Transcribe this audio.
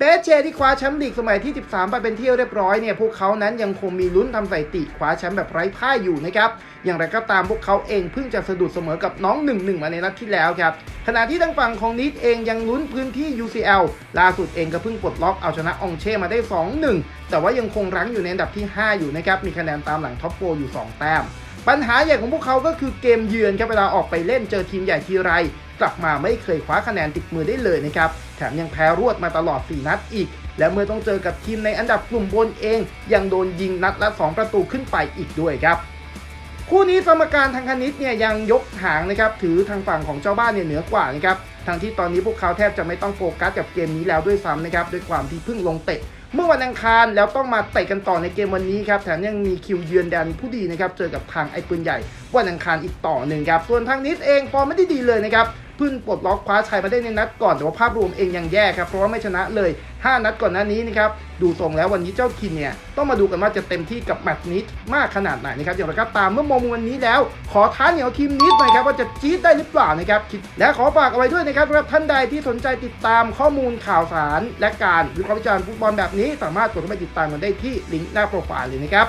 เปเชที่คว้าแชมป์ลีกสมัยที่ 13 ไปเป็นที่เรียบร้อยเนี่ยพวกเขานั้นยังคงมีลุ้นทำสถิติคว้าแชมป์แบบไร้พ่ายอยู่นะครับ อย่างไรก็ตามพวกเขาเองเพิ่งจะสะดุดเสมอกับน้อง 1-1 มาในนัดที่แล้วครับ ขณะที่ทางฝั่งของนิดเองยังลุ้นพื้นที่ UCL ล่าสุดเองก็เพิ่งปลดล็อกเอาชนะองเช่มาได้ 2-1 แต่ว่ายังคงรั้งอยู่ในอันดับที่ 5 อยู่นะครับมีคะแนนตามหลังท็อปโฟอยู่ 2 แต้ม ปัญหาใหญ่ของพวกเขาก็คือเกมเยือนครับเวลาออกไปเล่นเจอทีมใหญ่ทีไร กลับมาไม่เคยคว้าคะแนนติดมือได้เลยนะครับ แถมยังแพ้รวดมาตลอด 4 นัดอีก และเมื่อต้องเจอกับทีมในอันดับกลุ่มบนเอง ยังโดนยิงนัดละ 2 ประตูขึ้นไปอีกด้วยครับคู่นี้สมการทางคณิตเนี่ยยังยกหางนะครับถือทางฝั่งของเจ้าบ้านเนี่ยเหนือกว่านะครับทั้งที่ตอนนี้พวกเขาแทบจะไม่ต้องโฟกัสกับเกมนี้แล้วด้วยซ้ำนะครับด้วยความที่เพิ่งลงเตะ เมื่อวันอังคารแล้วต้องมาเตะกันต่อในเกมวันนี้ครับแถมยังมีคิวเยือนแดนผู้ดีนะครับเจอกับทางไอ้ปืนใหญ่วันอังคารอีกต่อหนึ่งครับส่วนทางนิดเองฟอร์มไม่ได้ดีเลยนะครับ เพิ่งปลดล็อกคว้าชัยมาได้ในนัดก่อนแต่ว่าภาพรวมเองยังแย่ครับเพราะว่าไม่ชนะเลย 5 นัดก่อนหน้านี้นะครับดูทรงแล้ววันนี้เจ้าคินเนี่ยต้องมาดูกันว่าจะเต็มที่กับแมตช์นี้มากขนาดไหนนะครับอย่างไรก็ตามเมื่อมองวันนี้แล้ว ขอท้าเหนียวทีมนิดหน่อยครับว่าจะจี๊ดได้หรือเปล่านะครับคิดและขอฝากเอาไว้ด้วยนะครับสำหรับท่านใดที่สนใจติดตามข้อมูลข่าวสาร และการวิเคราะห์วิจารณ์ฟุตบอลแบบนี้ สามารถกดเข้าไปติดตามกันได้ที่ลิงก์หน้าโปรไฟล์เลยนะครับ